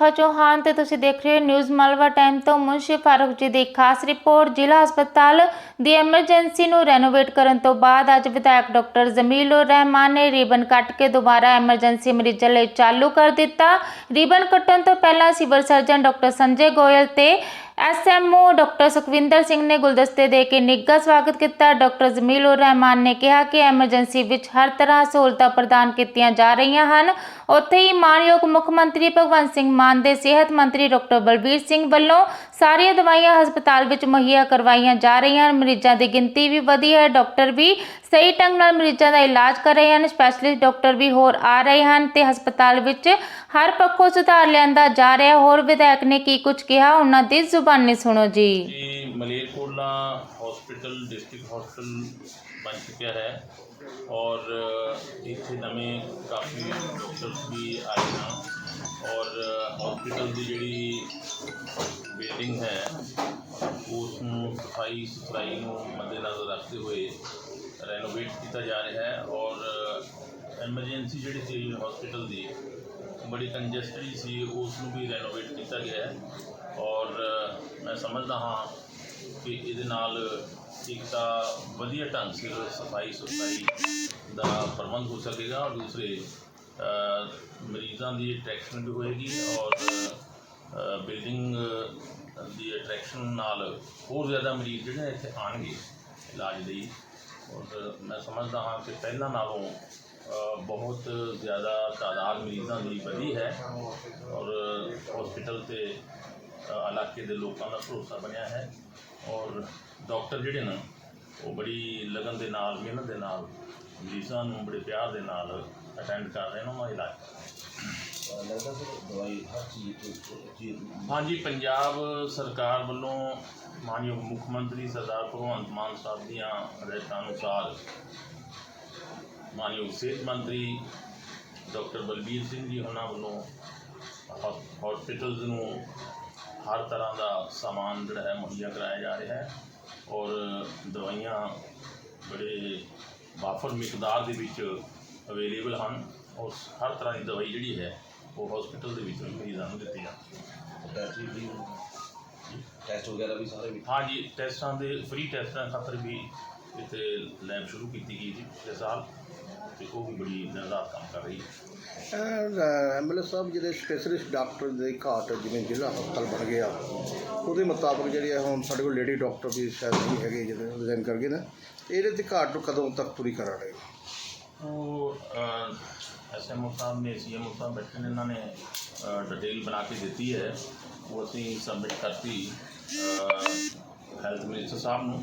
ਰੇਖਾ ਚੌਹਾਨ ਤੇ ਤੁਸੀਂ ਦੇਖ ਰਹੇ ਹੋ ਨਿਊਜ਼ ਮਲਵਾ ਟਾਈਮ ਤੋਂ ਮੁਨਸ਼ੀ ਫਾਰੂਕ ਜੀ ਦੀ ਖਾਸ ਰਿਪੋਰਟ ਜ਼ਿਲ੍ਹਾ ਹਸਪਤਾਲ ਦੀ ਐਮਰਜੈਂਸੀ ਨੂੰ ਰੈਨੋਵੇਟ ਕਰਨ ਤੋਂ ਬਾਅਦ ਅੱਜ ਵਿਧਾਇਕ ਡਾਕਟਰ ਜ਼ਮੀਲੁਰ ਰਹਿਮਾਨ ਨੇ ਰੀਬਨ ਕੱਟ ਕੇ ਦੁਬਾਰਾ ਐਮਰਜੈਂਸੀ ਮਰੀਜ਼ਾਂ ਲਈ ਚਾਲੂ ਕਰ ਦਿੱਤਾ। ਰੀਬਨ ਕੱਟਣ ਤੋਂ ਪਹਿਲਾਂ civil surgeon doctor Sanjay Goyal ਤੇ ਐਸਐਮਓ ਡਾਕਟਰ ਸੁਖਵਿੰਦਰ ਸਿੰਘ ਨੇ ਗੁਲਦਸਤੇ ਦੇ ਕੇ ਨਿੱਘਾ ਸਵਾਗਤ ਕੀਤਾ। ਡਾਕਟਰ ਜ਼ਮੀਲੁਰ ਰਹਿਮਾਨ ਨੇ ਕਿਹਾ ਕਿ ਐਮਰਜੈਂਸੀ ਵਿੱਚ ਹਰ ਤਰ੍ਹਾਂ ਸਹੂਲਤਾਂ ਪ੍ਰਦਾਨ ਕੀਤੀਆਂ ਜਾ ਰਹੀਆਂ ਹਨ। ਉੱਥੇ ਹੀ ਮਾਨਯੋਗ ਮੁੱਖ ਮੰਤਰੀ ਭਗਵੰਤ ਸਿੰਘ ਮਾਨ ਦੇ ਸਿਹਤ ਮੰਤਰੀ ਡਾਕਟਰ ਬਲਬੀਰ ਸਿੰਘ ਵੱਲੋਂ ਸਾਰੀਆਂ ਦਵਾਈਆਂ ਹਸਪਤਾਲ ਵਿੱਚ ਮੁਹੱਈਆ ਕਰਵਾਈਆਂ ਜਾ ਰਹੀਆਂ ਹਨ। ਮਰੀਜ਼ਾਂ ਦੀ ਗਿਣਤੀ ਵੀ ਵਧੀ ਹੈ। ਡਾਕਟਰ ਵੀ ਸਹੀ ਢੰਗ ਨਾਲ ਮਰੀਜ਼ਾਂ ਦਾ ਇਲਾਜ ਕਰ ਰਹੇ ਹਨ। ਸਪੈਸ਼ਲਿਸਟ ਡਾਕਟਰ ਵੀ ਹੋਰ ਆ ਰਹੇ ਹਨ ਤੇ ਹਸਪਤਾਲ ਵਿੱਚ ਹਰ ਪੱਖੋਂ ਸੁਧਾਰ ਲਿਆਂਦਾ ਜਾ ਰਿਹਾ। ਹੋਰ ਵਿਧਾਇਕ ਨੇ ਕੀ ਕੁਝ ਕਿਹਾ? ਉਹਨਾਂ ਦੀ ਜ਼ੁਬਾਨੀ ਸੁਣੋ ਜੀ ਇਹ ਮਲੇਰਕੋਟਲਾ ਹਸਪੀਟਲ ਡਿਸਟ੍ਰਿਕਟ ਹਸਪੀਟਲ ਬਣ ਚੁੱਕਿਆ ਹੈ ਔਰ ਇੱਥੇ ਨਵੇਂ ਕਾਫੀ ਡਾਕਟਰਸ ਵੀ ਆਏ ਹਨ ਔਰ ਹਸਪੀਟਲ ਦੀ ਜਿਹੜੀ ਬਿਲਡਿੰਗ ਹੈ ਉਸ ਨੂੰ ਸਫ਼ਾਈ ਸੁਥਰਾਈ ਨੂੰ ਮੱਦੇਨਜ਼ਰ ਰੱਖਦੇ ਹੋਏ ਰੈਨੋਵੇਟ ਕੀਤਾ ਜਾ ਰਿਹਾ ਹੈ ਔਰ ਐਮਰਜੈਂਸੀ ਜਿਹੜੀ ਸੀ ਹਸਪੀਟਲ ਦੀ ਬੜੀ ਕੰਜਸਟਡ ਸੀ ਉਸ ਨੂੰ ਵੀ ਰੈਨੋਵੇਟ ਕੀਤਾ ਗਿਆ ਹੈ। ਔਰ ਮੈਂ ਸਮਝਦਾ ਹਾਂ ਕਿ ਇਹਦੇ ਨਾਲ ਇੱਕ ਤਾਂ ਵਧੀਆ ਢੰਗ ਸਿਰ ਸਫ਼ਾਈ ਸੁਥਰਾਈ ਦਾ ਪ੍ਰਬੰਧ ਹੋ ਸਕੇਗਾ ਔਰ ਦੂਸਰੇ ਮਰੀਜ਼ਾਂ ਦੀ ਅਟਰੈਕਸ਼ਨ ਵੀ ਹੋਏਗੀ ਔਰ ਬਿਲਡਿੰਗ ਦੀ ਅਟਰੈਕਸ਼ਨ ਨਾਲ ਹੋਰ ਜ਼ਿਆਦਾ ਮਰੀਜ਼ ਜਿਹੜੇ ਇੱਥੇ ਆਣਗੇ ਇਲਾਜ ਲਈ। ਔਰ ਮੈਂ ਸਮਝਦਾ ਹਾਂ ਕਿ ਪਹਿਲਾਂ ਨਾਲੋਂ ਬਹੁਤ ਜ਼ਿਆਦਾ ਤਾਦਾਦ ਮਰੀਜ਼ਾਂ ਦੀ ਵਧੀ ਹੈ ਔਰ ਹਸਪੀਟਲ ਤੇ ਇਲਾਕੇ ਦੇ ਲੋਕਾਂ ਦਾ ਭਰੋਸਾ ਬਣਿਆ ਹੈ ਔਰ ਡਾਕਟਰ ਜਿਹੜੇ ਨੇ, ਉਹ ਬੜੀ ਲਗਨ ਦੇ ਨਾਲ, ਮਿਹਨਤ ਦੇ ਨਾਲ ਮਰੀਜ਼ਾਂ ਨੂੰ, ਬੜੇ ਪਿਆਰ ਦੇ ਨਾਲ ਅਟੈਂਡ ਕਰ ਰਹੇ ਨੇ ਉਹਨਾਂ ਦਾ ਇਲਾਜ। ਕਰ ਲੱਗਦਾ ਸਰ ਦਵਾਈ ਹਰ ਚੀਜ਼ ਤੋਂ ਚੀਜ਼ ਹਾਂਜੀ, ਪੰਜਾਬ ਸਰਕਾਰ ਵੱਲੋਂ ਮਾਨਯੋਗ ਮੁੱਖ ਮੰਤਰੀ ਸਰਦਾਰ ਭਗਵੰਤ ਮਾਨ ਸਾਹਿਬ ਦੀਆਂ ਹਦਾਇਤਾਂ ਅਨੁਸਾਰ ਮਾਨਯੋਗ ਸਿਹਤ ਮੰਤਰੀ ਡਾਕਟਰ ਬਲਬੀਰ ਸਿੰਘ ਜੀ ਉਹਨਾਂ ਵੱਲੋਂ ਹਸਪੀਟਲਸ ਨੂੰ ਹਰ ਤਰ੍ਹਾਂ ਦਾ ਸਾਮਾਨ ਜਿਹੜਾ ਹੈ ਮੁਹੱਈਆ ਕਰਾਇਆ ਜਾ ਰਿਹਾ ਹੈ ਔਰ ਦਵਾਈਆਂ ਬੜੇ ਵਾਫਰ ਮਿਕਦਾਰ ਦੇ ਵਿੱਚ ਅਵੇਲੇਬਲ ਹਨ ਔਰ ਹਰ ਤਰ੍ਹਾਂ ਦੀ ਦਵਾਈ ਜਿਹੜੀ ਹੈ ਉਹ ਹਸਪੀਟਲ ਦੇ ਵਿੱਚ ਮਰੀਜ਼ਾਂ ਨੂੰ ਦਿੱਤੀ ਜਾਂਦੀ ਟੈਸਟ ਵੀ ਟੈਸਟ ਵਗੈਰਾ ਵੀ ਸਾਰੇ ਵੀ ਹਾਂਜੀ ਟੈਸਟਾਂ ਦੇ ਫ੍ਰੀ ਟੈਸਟਾਂ ਖਾਤਰ ਵੀ ਇੱਥੇ ਲੈਬ ਸ਼ੁਰੂ ਕੀਤੀ ਗਈ ਸੀ ਪਿਛਲੇ ਸਾਲ। ਤੇ ਉਹ ਵੀ ਬੜੀ ਦਿਨ ਰਾਤ ਕੰਮ ਕਰ ਰਹੀ ਹੈ। ਐਮਐਲਏ ਸਾਹਿਬ ਜਿਹੜੇ ਸਪੈਸ਼ਲਿਸਟ ਡਾਕਟਰ ਦੀ ਘਾਟ ਜਿਵੇਂ ਜ਼ਿਲ੍ਹਾ ਹਸਪਤਾਲ ਬਣ ਗਿਆ ਉਹਦੇ ਮੁਤਾਬਕ ਜਿਹੜੀ ਹੈ ਹੁਣ ਸਾਡੇ ਕੋਲ ਲੇਡੀ ਡਾਕਟਰ ਵੀ ਸ਼ਾਇਦ ਨਹੀਂ ਹੈਗੇ ਜਿਹੜੇ ਰਿਜ਼ਾਈਨ ਕਰ ਗਏ ਨੇ ਇਹਦੇ ਤੇ ਘਾਟ ਨੂੰ ਕਦੋਂ ਤੱਕ ਪੂਰੀ ਕਰਾਂਗੇ? ਉਹ ਐਸਐਮਓ ਸਾਹਿਬ ਨੇ ਸੀਐਮਓ ਸਾਹਿਬ ਬੈਠੇ ਨੇ ਇਹਨਾਂ ਨੇ ਡਿਟੇਲ ਬਣਾ ਕੇ ਦਿੱਤੀ ਹੈ। ਉਹ ਅਸੀਂ ਸਬਮਿਟ ਕਰਤੀ ਹੈਲਥ ਮਿਨਿਸਟਰ ਸਾਹਿਬ ਨੂੰ।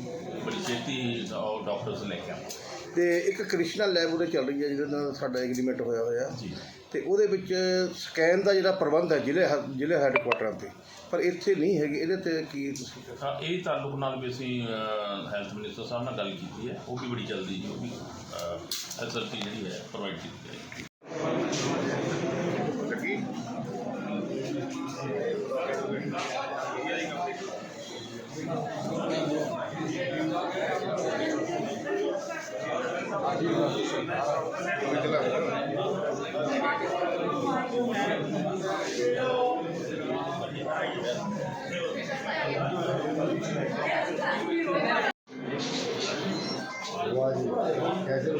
ਬੜੀ ਛੇਤੀ ਉਹ ਡਾਕਟਰਸ ਲੈ ਕੇ ਆਵਾਂਗੇ। ਤੇ ਇੱਕ ਕ੍ਰਿਸ਼ਨਾ ਲੈਬ ਉਹਦੇ ਚੱਲ ਰਹੀ ਹੈ ਜਿਹਦੇ ਨਾਲ ਸਾਡਾ ਐਗਰੀਮੈਂਟ ਹੋਇਆ ਹੋਇਆ। ਜੀ। ਤੇ ਉਹਦੇ ਵਿੱਚ ਸਕੈਨ ਦਾ ਜਿਹੜਾ ਪ੍ਰਬੰਧ ਹੈ ਜ਼ਿਲ੍ਹੇ ਹ- ਜ਼ਿਲ੍ਹੇ ਹੈੱਡਕੁਆਟਰਾਂ ਤੇ। ਪਰ ਇੱਥੇ ਨਹੀਂ ਹੈਗੀ ਇਹਦੇ ਤੇ ਕੀ ਤੁਸੀਂ ਤਾਂ ਇਹ ਤਾਲੁਕ ਨਾਲ ਵੀ ਅਸੀਂ ਹੈਲਥ ਮਿਨਿਸਟਰ ਸਾਹਿਬ ਨਾਲ ਗੱਲ ਕੀਤੀ ਹੈ। ਉਹ ਵੀ ਬੜੀ ਜਲਦੀ ਜੀ ਉਹ ਵੀ ਫੈਸਿਲਿਟੀ ਜਿਹੜੀ ਹੈ ਪ੍ਰੋਵਾਈਡ ਕੀਤੀ ਜਾਏਗੀ। कैसे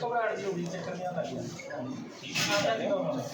Cobraram de ouvir, tinha caminhado ali. Nada legal, mano.